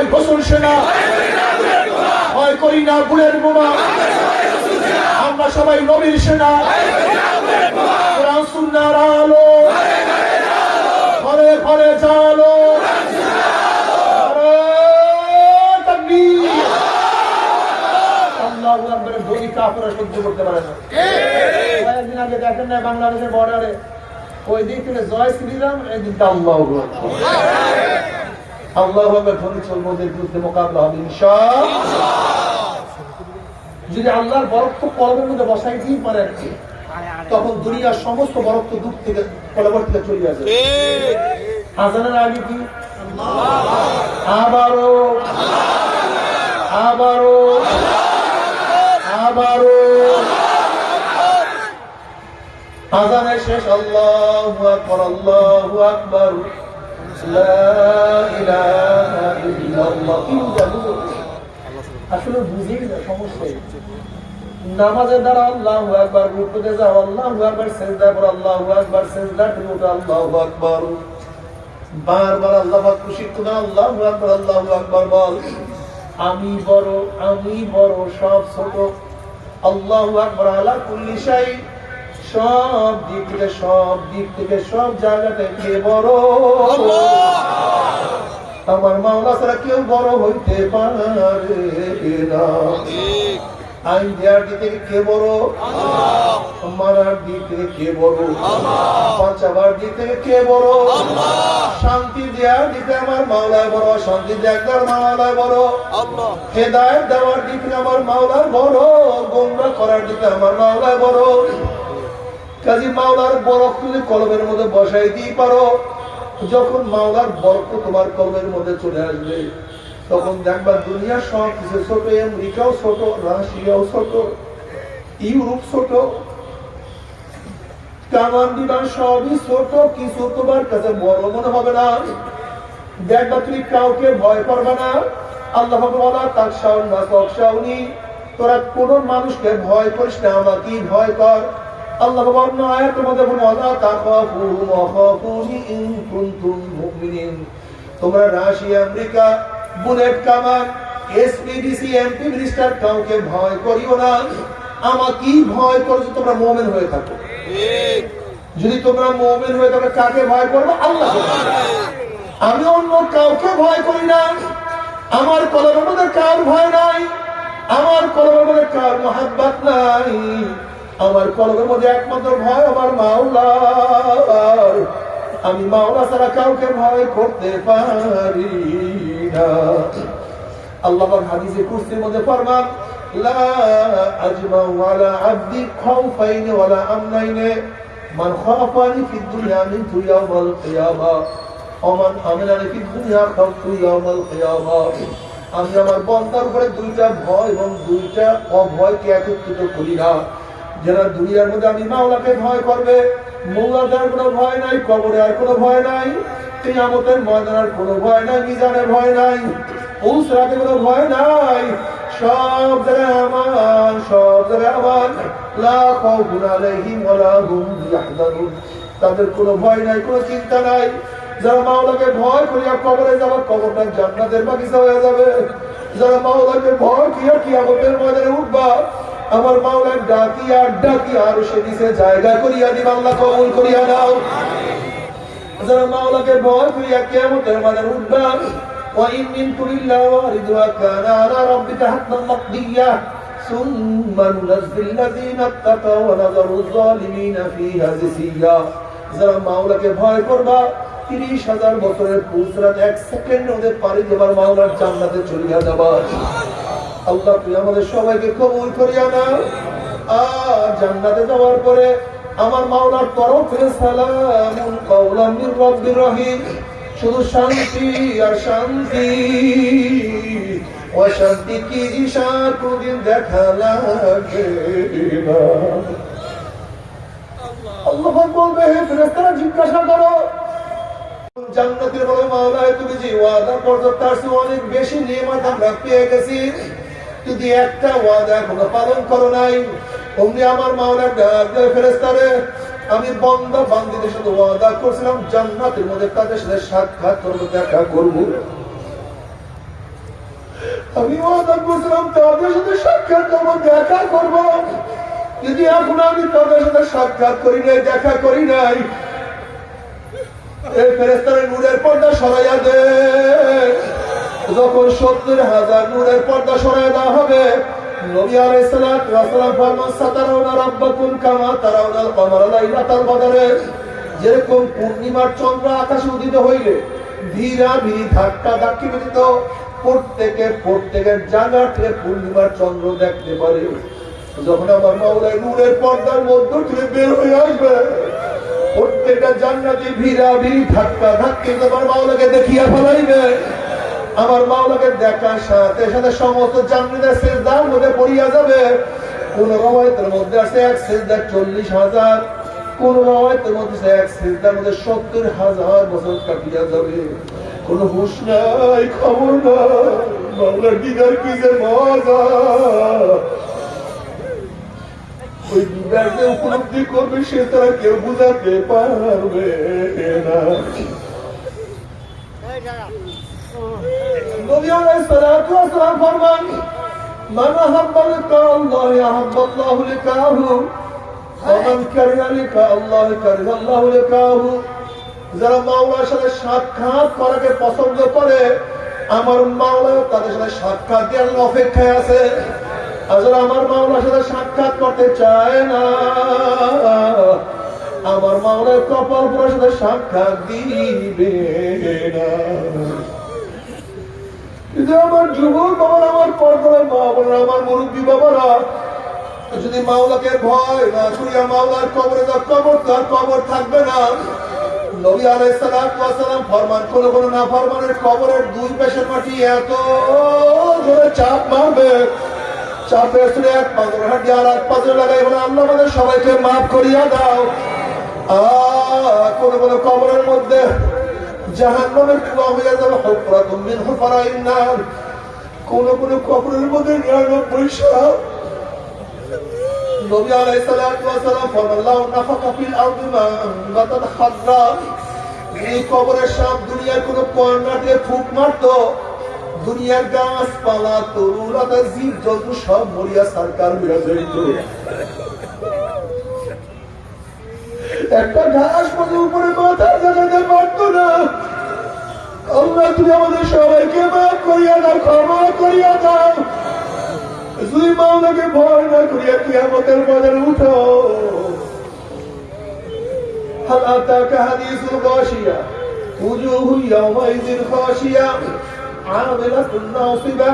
সবাই ঘোষণ সেনা। ভয় করি না গুলের বোমা। আমরা সবাই নবীর সেনা। কোরআন আলো। ঘরে ঘরে আকবরের সহ্য করতে পারে না। বাংলাদেশের বর্ডারে ওই দিক থেকে জয় শ্রীরাম, এই দিকটা আল্লাহ আল্লাহ বিরুদ্ধে মোকাবিলা হবে যদি আল্লাহর বরফ কলমের মধ্যে বসাই পারেন তখন দুনিয়ার সমস্ত বরফ দূর থেকে কলমের থেকে চলে আজানের আগে কি? আবারও আবারও আবারও আজানের শেষ আল্লাহু আকবার আল্লাহু আকবার। আসলে বুঝি না সমস্যা নামাজের দ্বারা আল্লাহু আকবার, রুকুতে যাও, আল্লাহু আকবার সিজদা করো আল্লাহু আকবার সিজদা উঠো, আল্লাহু আকবার। বারবার আল্লাহ খুশি করে, আল্লাহু আকবার আল্লাহু আকবার বল। আমি বড় আমি বড়, সব ছোট। আল্লাহ আকবার আলা কুল্লি শাই। সব দিক থেকে, সব দিক থেকে, সব জায়গা থেকে বড়। আমার মাওলা ছাড়া কেউ বড় হইতে পারে আইন দেওয়ার দিক থেকে কে বড়? মারার দিক থেকে কে বড়? বাঁচাবার দিক থেকে কে বড়? শান্তি দেওয়ার দিকে আমার মাওলায় বড়, শান্তি দেওয়ার মাওলায় বড়। হেদায়ত দেওয়ার দিক আমার মাওলার বড় গোমরা করার দিকে আমার মাওলায় বড়। কাজী মাওলার বরফ তুমি কলমের মধ্যে বসাই দিয়ে পারো। যখন মাওলার বরফ তোমার কলমের মধ্যে চলে আসবে, তখন দেখবা দুনিয়া সব কিছু ছোট, আমেরিকাও ছোট, রাশিয়াও ছোট, ইউরোপ ছোট, কামান সবই ছোট, কিছু তোমার কাছে বড় মনে হবে না। দেখবা তুমি কাউকে ভয় করবে না। আল্লাহ বলা তাক শাউন না কক শাউনি তোরা কোন মানুষকে ভয় করিস না আমাকে ভয় কর। ইন তোমরা রাশিয়া আমেরিকা, বুলেট কাউকে ভয় করিও না। আমাকেই ভয় করছ? তোমরা মুমিন হয়ে থাকো। যদি তোমরা মুমিন হয়ে থাকো, কাকে ভয় করবে? আল্লাহ আমি অন্য কাউকে ভয় করি না। আমার কলমের মধ্যে কার ভয় নাই? আমার কলমের মধ্যে কার মহাব্বাত নাই? আমার কলমের মধ্যে একমাত্র ভয় আমার মাওলার। আমি মাওলা ছাড়া কাউকে ভয় করতে পারি না। আল্লাহ হাদিসে কুরসির মধ্যে ফরমান, লা আমি আমার দুইটা ভয় এবং দুইটা অভয়কে একত্রিত করি না। যারা দুনিয়ার মধ্যে আমি মাওলাকে ভয় করবে মৌলাদার কোনো ভয় নাই, কবরে আর কোনো ভয় নাই, কিয়ামতের ময়দানের কোনো ভয় নাই মিজানের ভয় নাই, উসরাতে কোনো ভয় নাই, সব জায়গায় আমার সব জায়গায় আমার লা খাউফুন আলাইহিম ওয়ালা হুম ইয়াহজানুন। তাদের কোনো ভয় নাই, কোনো চিন্তা নাই। যারা মাওলাকে ভয় করিয়া কবরে যাবে, কবরটা জান্নাতের বাগিচা হয়ে যাবে। যারা মাওলাকে ভয় করিয়া কিয়ামতের ময়দানে উঠবা আমার মাওলার ডাকি আর ডাকি আর সে দিছে জায়গা করিয়া দিব আল্লাহ কবুল করিয়া নাও যারা মাওলাকে ভয় করিয়া কিয়ামতের ময়দানে উঠবা وإن منكم إلا واردها كان على ربك حتما مقضيا ثم ننزل الذين اتقوا ونذر الظالمين فيها جثيا যারা মাওলাকে ভয় করবা তিরিশ হাজার বছরের পুসরাত এক সেকেন্ড ওদের পাড়ি দেবার মাওলার জান্নাতে চলিয়া যাবা আল্লাহ তুই আমাদের সবাইকে কবুল করিয়া না আর জান্নাতে যাওয়ার পরে আমার মাওলার তরফে সালামুন কাওলাম মির রাব্বির রহিম। শুধু শান্তি আর শান্তি। অশান্তি কি ইশার কোনদিন দেখা লাগে আল্লাহ বলবে, হে ফেরেশতারা, জিজ্ঞাসা করো। জান্নাতের বলে, মাওলায়, তুমি যে ওয়াদা করছ, তার চেয়ে অনেক বেশি নিয়ামত আমরা পেয়ে গেছি। যদি একটা ওয়াদা এখনও পালন করো নাই, অমনি আমার মাওলার দেয় আমি বন্ধ বান্দিদের সাথে ওয়াদা করছিলাম, জান্নাতের মধ্যে তাদের সাথে সাক্ষাৎ করব দেখা করব। আমি ওয়াদা করছিলাম, তাদের সাথে সাক্ষাৎ করব, দেখা করব। যদি এখন আমি তাদের সাথে সাক্ষাৎ করি নাই, দেখা করি নাই, এই ফেরেস্তারের নূরের পর্দা সরাইয়া দে। যখন সত্তর হাজার নূরের পর্দা সরাইয়া দেওয়া হবে পূর্ণিমার চন্দ্র আকাশে হইলে, ধীরা প্রত্যেকের পূর্ণিমার চন্দ্র দেখতে পারে। যখন আমার মাওলায় নূরের পর্দার মধ্য থেকে বের হয়ে আসবে, প্রত্যেকটা জান্নাতি ভিড়া ভিড়ি ধাক্কা ধাক্কি তোমার মাওলাকে দেখিয়া ফেলাইবে। আমার মাওলাকে দেখার সাথে সাথে সমস্ত জান্নাতের সেজদার মধ্যে পড়িয়া যাবে। কোন রবায়তের মধ্যে আছে এক চল্লিশ হাজার, কোন রবায়তের মধ্যে আছে এক সেজদার মধ্যে সত্তর হাজার বছর কাটিয়া যাবে। কোন হুশ নাই, খবর নাই, মাওলার দিদার কি যে মজা। ওই দিদারকে উপলব্ধি করবে, সে তারা কেউ বুঝাতে পারবে না। নবী আলাইহিস সালাতু ওয়াস সালাম ফরমান, মান আহাব্বা লিকা আল্লাহ আহাব্বা আল্লাহ আল্লাহ কারিহা আল্লাহ লিকাহু। যারা মাওলার সাথে সাক্ষাৎ করাকে পছন্দ করে, আমার মাওলা তাদের সাথে সাক্ষাৎ দেওয়ার অপেক্ষায় আছে। আর যারা আমার মাওলার সাথে সাক্ষাৎ করতে চায় না, আমার মাওলার কপাল পুরার সাথে সাক্ষাৎ দিবে না। কিন্তু আমার যুবক বাবার আমার পর্দার মা বোনেরা, আমার মুরব্বী বাবারা যদি মাওলাকে ভয় না করিয়া মাওলার কবরে যা কবর তার কবর থাকবে না। এত জোরে চাপ এক আর আল্লাহ সবাইকে মাফ করিয়া দাও। আহ, কোন কোন কবরের মধ্যে জাহান্নামের কুয়া হয়ে যাবে হুফরাতুম মিন হুফারাইন নার। কোন কোন কবরের মধ্যে নিরানব্বই সাপ নবী আলাইহিস সালাতু ওয়াস নাফাকা ফিল আরদি মানবাতাত খাদরা এই কবরের সাপ দুনিয়ার কোন কর্নাটে ফুক মারতো। দুনিয়ার গাছপালা, তরুলতা জীব জন্তু সব মরিয়া সরকার হইয়া যাইত। একটা ঘাস পথে উপরে মাথা জাগাতে পারতো না আল্লাহ তুমি আমাদের সবাইকে মাফ করিয়া দাও ক্ষমা করিয়া দাও যদি মাওলাকে ভয় না করিয়া কিয়ামতের বাজারে উঠো هل أتاك حديث الغاشية وجوه يومئذ خاشية عاملة ناصبة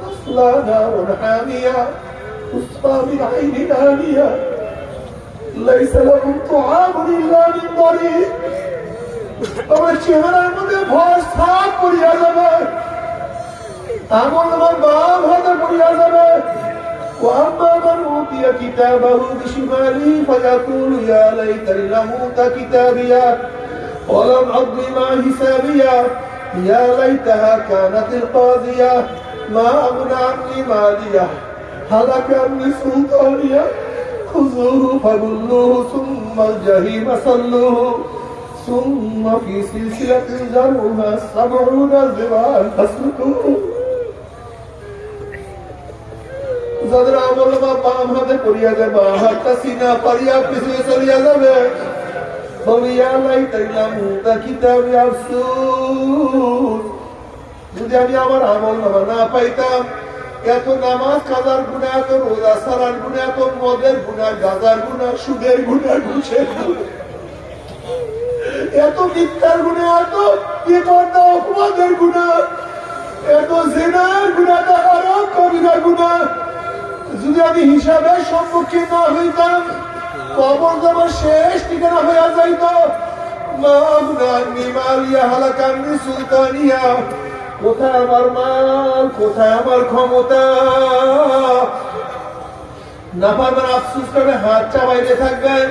تصلى نار حامية تسقى من عين آنية ليس لهم طعام إلا من ضريع তবে চেহারার মধ্যে ভয় সাপ পড়িয়া যাবে এমন আমার বাম হাতে পড়িয়া যাবে وأما من أوتي كتابه بشماله فيقول يا ليتني لم أوت كتابيا ولم أضل ما حسابيا يا ليتها كانت القاضية ما أغنى عني مالية هلك عني سلطانية خذوه فغلوه ثم الجحيم صلوه ثم في سلسلة ذرعها سبعون ذراعا فاسلكوه যাদের আমল বা বাম হাতে পড়িয়া যাবে বাম হাতটা সিনা পারিয়া পিছনে চলিয়া যাবে বলিয়া লাই তাইলাম তা কিতাবে আফসোস যদি আমি আমার আমল নামা না পাইতাম এত নামাজ কাজার গুণা, এত রোজা সারার গুণা, এত মদের গুণা, গাজার গুণা, সুদের গুণা, ঘুষের গুণা। এত মিথ্যার গুণা, এত বিপর্দা অপবাদের গুণা। এত জেনার গুণা, এত হারাম কবিরার গুণা। যদি আমি হিসাবে সম্মুখীন না হইতাম, কবর আমার শেষ ঠিকানা হইয়া যাইত। সুলতানিয়া। কোথায় আমার মাল কোথায় আমার ক্ষমতা? না পারবেন আফসুস করে হাত চাবাইতে থাকবেন।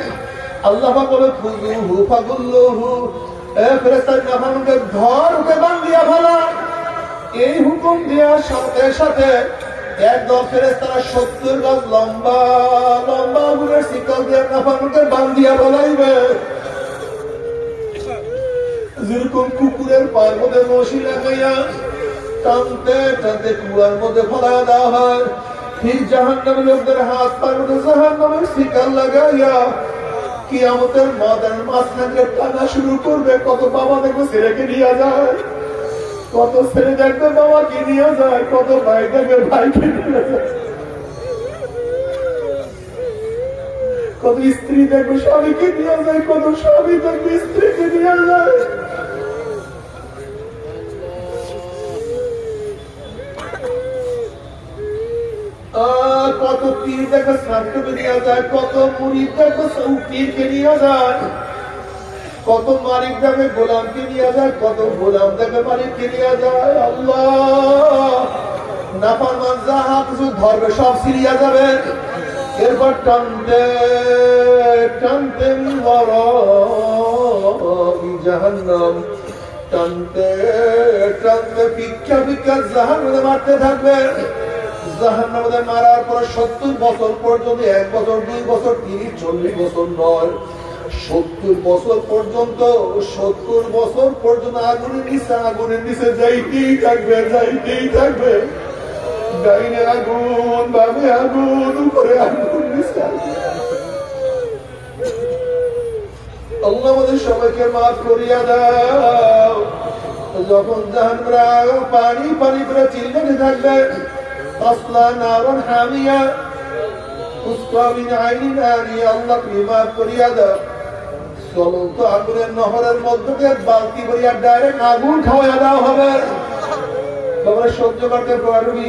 আল্লাহ বলে খুজুহু ফাগুল্লুহু এ ফেরেস্তার নাফানকে ধর, ওকে বান্ধিয়া ফেলা। এই হুকুম দেওয়ার সাথে সাথে একদম ফেরেস্তারা সত্তর গজ লম্বা লম্বা আগুনের শিকল দিয়ে নাফানুকে বান্ধিয়া বলাইবে যেরকম কুকুরের পায়ের মধ্যে রশি লাগাইয়া টানতে টানতে কুয়ার মধ্যে ফলা দেওয়া হয় ঠিক জাহান নামে লোকদের হাত পার মধ্যে জাহান নামের শিকার লাগাইয়া কি আমাদের মদের মাঝখানে টানা শুরু করবে। কত বাবা দেখবে ছেলেকে নিয়ে যায়, কত ছেলে দেখবে বাবাকে নিয়ে যায়, কত ভাই দেখবে ভাইকে নিয়ে যায়। কত স্ত্রী দেখবে স্বামীকে নিয়ে যায়, কত স্বামী দেখবে স্ত্রীকে নিয়ে যায়। কত পীর দেখবে শ্রাদ্ধকে নিয়ে যায়, কত মুড়ি দেখবে পীরকে নিয়ে যায়। কত মালিক দেখবে গোলামকে নিয়ে যায়, কত গোলাম দেখবে মালিককে নিয়ে যায়। আল্লাহ, নাফরমান যাহা কিছু ধরবে, সব সিরিয়া যাবে। এরপর টানতে টানতে জাহান্নাম। টানতে টানতে ভিক্ষা ভিক্ষা জাহান্নামে মারতে থাকবে। জাহান্নামে মারার পর সত্তর বছর পর্যন্ত, এক বছর, দুই বছর, তিরিশ, চল্লিশ বছর নয়, সত্তর বছর পর্যন্ত, সত্তর বছর পর্যন্ত আগুনের নিচে আগুনের নিচে যাইতেই থাকবে যাইতেই থাকবে। ডাইনে আগুন, বামে আগুন করিয়া করিয়া চলন্ত আগুনের নহরের মধ্যে বালতি ভরিয়া ডাইরেক্ট আগুন খাওয়া দেওয়া হবে। তোমরা সহ্য করতে পারবি।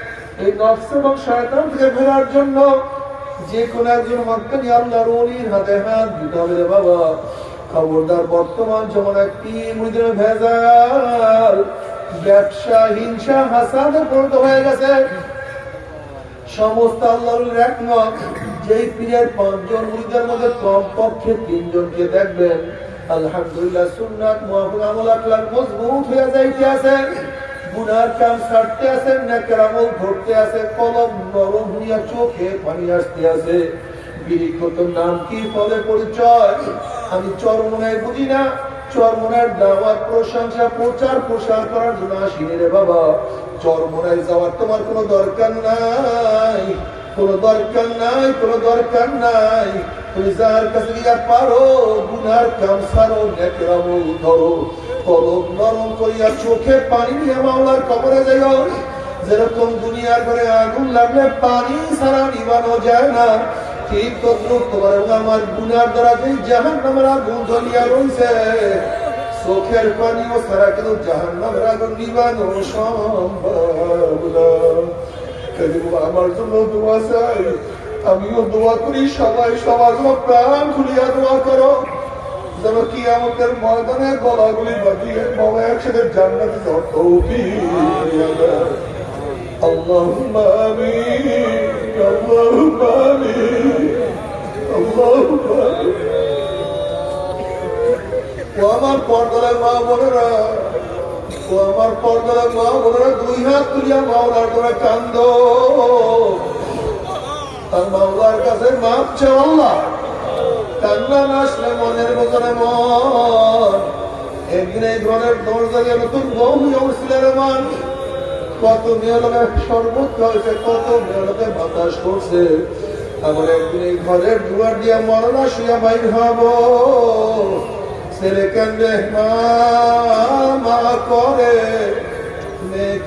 এই নফস এবং শয়তান থেকে ফেরার জন্য যে কোন একজন মক্কানি আল্লাহর ওলির হাতে হাত দিতে হবে রে বাবা। খবরদার বর্তমান যেমন একটি মুদির ভেজাল ব্যবসা হিংসা হাসাদে পরিণত হয়ে গেছে। সমস্ত আল্লাহর একমত যেই পীরের পাঁচজন মুরিদের মধ্যে কম পক্ষে তিনজনকে দেখবেন। আলহামদুলিল্লাহ সুন্নাত মুআফিক আমল আখলাক মজবুত হয়ে যাইতে আছে। গুনার কাম ছাড়তে নেকের আমল ধরতে আছে, কলম নরম হইয়া চোখে পানি আসতে আছে। নাম কি ফলে পরিচয়? আমি চরমনায় বুঝি না। চরমনার দাওয়াত, প্রশংসা, প্রচার, প্রসার করার জন্য আসিনি রে বাবা। চরমনায় যাওয়ার তোমার কোনো দরকার নাই। কোনো দরকার নাই, কোনো দরকার নাই। তুমি যার কাছে গিয়া পারো গুনার কাম সারো নেকের আমল ধরো। কলম নরম করিয়া চোখে পানি নিয়ে মাওলার কবরে যাইও। যেরকম দুনিয়ার ঘরে আগুন লাগলে পানি ছাড়া নিবানো যায় না। সম্ভব আমার জন্য চাই। আমিও দোয়া করি, সবাই সবার প্রাণ খুলিয়া দোয়া করো। যেন কি আমাদের ময়দানে গলাগুলি বাজিয়ে বাবা একসাথে জান্নাতে যাওয়ার তৌফিক দিয়া দেয়। اللهم آمين اللهم آمين اللهم آمين ও আমার পর্দার মা বোনেরা ও আমার পর্দার মা বোনেরা দুই হাত তুলিয়া মাওলার করে কান্দ আর মাওলার কাছে মাপ চাও আল্লাহ কান্না না আসলে মনের ভেতরে মন। একদিন এই ঘরের দরজা দিয়ে নতুন বউ হয়ে উঠছিলেন মান কত মেয়ে লোকের শরবত হয়েছে কত মেয়ে লোকের বাতাস করছে। আমার একদিন এই ঘরের দুয়ার দিয়া মরনা শুয়া বাইর হব। ছেলে কান্দে, মা মা, করে। মেয়ে